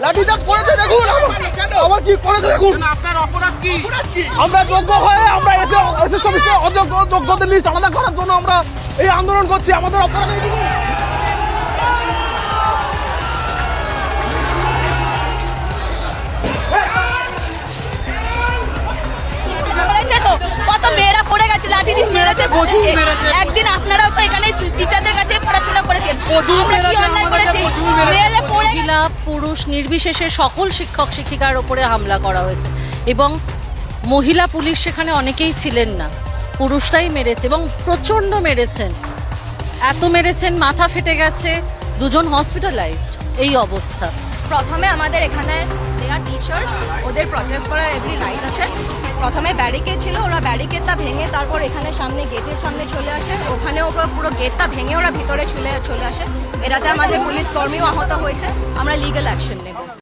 লাঠিচার্জ করেছে দেখুন আমার- আমার কি করেছে দেখুন? আপনার অপরাধ কি? আমরা যোগ্য হয়ে আমরা এসে এসে সমিতির অযোগ্য যোগ্যদের লিস্ট আলাদা করার জন্য আমরা এই আন্দোলন করছি আমাদের অপরাধের কি কত মেয়েরা পড়ে গেছে লাঠি দিয়ে মেরেছে একদিন আপনারাও তো এখানে টিচারদের কাছে পড়াশোনা করেছেন। আমরা কি অন্যায় করেছি? মহিলা, পুরুষ নির্বিশেষে সকল শিক্ষক শিক্ষিকার ওপরে হামলা করা হয়েছে। এবং মহিলা পুলিশ সেখানে অনেকেই ছিলেন না। পুরুষরাই মেরেছে এবং প্রচণ্ড মেরেছেন। এত মেরেছেন, মাথা ফেটে গেছে, দুজন হসপিটালাইজড এই অবস্থা। প্রথমে আমাদের এখানে দেয়া টিচার্স ওদের প্রটেস্ট করার এভরি রাইট আছে। প্রথমে ব্যারিকেড ছিল, ওরা ব্যারিকেডটা ভেঙে তারপর এখানে সামনে গেটের সামনে চলে আসে। ওখানে ওরা পুরো গেটটা ভেঙে ওরা ভিতরে চলে চলে আসে। এটাতে আমাদের পুলিশ কর্মীও আহত হয়েছে। আমরা লিগাল অ্যাকশন নেব।